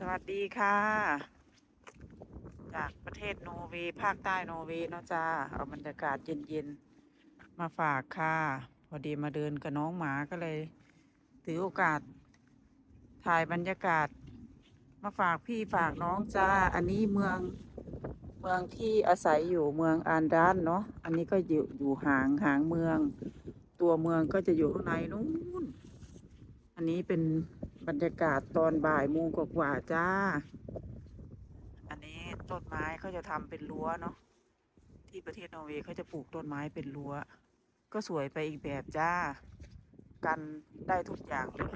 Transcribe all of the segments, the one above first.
สวัสดีค่ะ จากประเทศโนอร์เวย์ภาคใต้โนอร์เวย์เนาะจ้าเอาบรรยากาศเย็นๆ มาฝากค่ะ พอดีมาเดินกับน้องหมาก็เลย ถือโอกาส ถ่ายบรรยากาศ มาฝากพี่ฝากน้องจ้า อันนี้เมืองเมืองที่อาศัยอยู่เมืองอันดานเนาะอันนี้ก็อยู่อยู่ห่างห่างเมือง ตัวเมืองก็จะอยู่ข้างในนู้นอันนี้เป็น บรรยากาศตอนบ่ายโมงกว่าจ้า อันนี้ต้นไม้เขาจะทำเป็นรั้วเนาะ ที่ประเทศนอร์เวย์เขาจะปลูกต้นไม้เป็นรั้ว ก็สวยไปอีกแบบจ้า กันได้ทุกอย่างเลย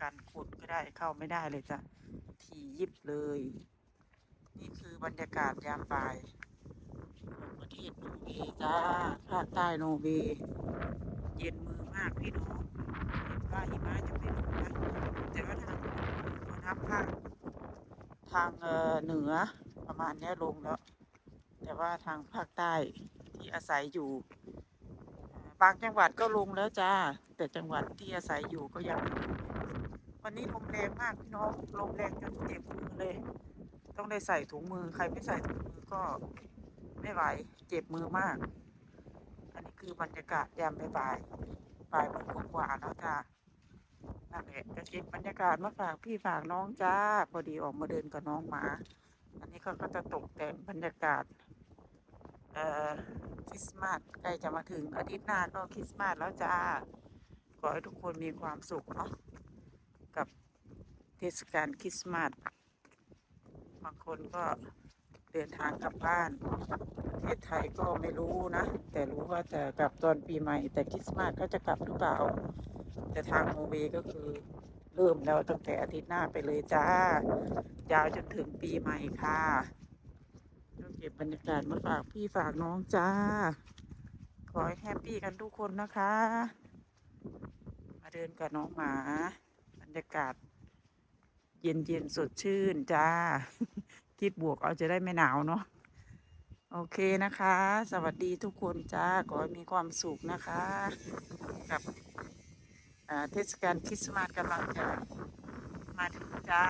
กันขุดก็ได้เข้าไม่ได้เลยจ้ะ ทียิบเลย นี่คือบรรยากาศยามบ่ายประเทศโนอร์เวย์จ้าภาคใต้โนอร์เวย์เย็นมือมากพี่น้องเห็นว่าหิมะจะไม่ลงน ทางภาคทางเหนือประมาณนี้ลงแล้ว แต่ว่าทางภาคใต้ที่อาศัยอยู่ บางจังหวัดก็ลงแล้วจ้า แต่จังหวัดที่อาศัยอยู่ก็ยังวันนี้ลมแรงมากพี่น้องลมแรงจนเจ็บมือเลย ต้องได้ใส่ถุงมือใครไม่ใส่ถุงมือก็ไม่ไหวเจ็บมือมาก อันนี้คือบรรยากาศยามบ่ายบ่ายโมกว่าแล้วจ้า นั่นแหละจะเก็บบรรยากาศมาฝากพี่ฝากน้องจ้า พอดีออกมาเดินกับน้องหมา อันนี้เขาก็จะตกแต่งบรรยากาศ เอ่อคริสต์มาสใกล้จะมาถึงอาทิตย์หน้าก็คริสต์มาสแล้วจ้า ขอให้ทุกคนมีความสุขเนาะกับเทศกาลคริสต์มาสบางคนก็เดินทางกลับบ้านประเทศไทยก็ไม่รู้นะ แต่รู้ว่าจะกลับตอนปีใหม่ แต่คริสต์มาสก็จะกลับหรือเปล่า แต่ทางโนเวก็คือ เริ่มแล้วตั้งแต่อาทิตย์หน้าไปเลยจ้ายาวจนถึงปีใหม่ค่ะก็เก็บบรรยากาศมาฝากพี่ฝากน้องจ้า ขอให้แฮปปี้กันทุกคนนะคะ มาเดินกับน้องหมา บรรยากาศ เย็นเย็นสดชื่นจ้า คิดบวกเอาจะได้ไม่หนาวเนาะโอเคนะคะ สวัสดีทุกคนจ้าขอให้มีความสุขนะคะ กับ เทศกาลคริสต์มาสกำลังจะมาถึงจ้า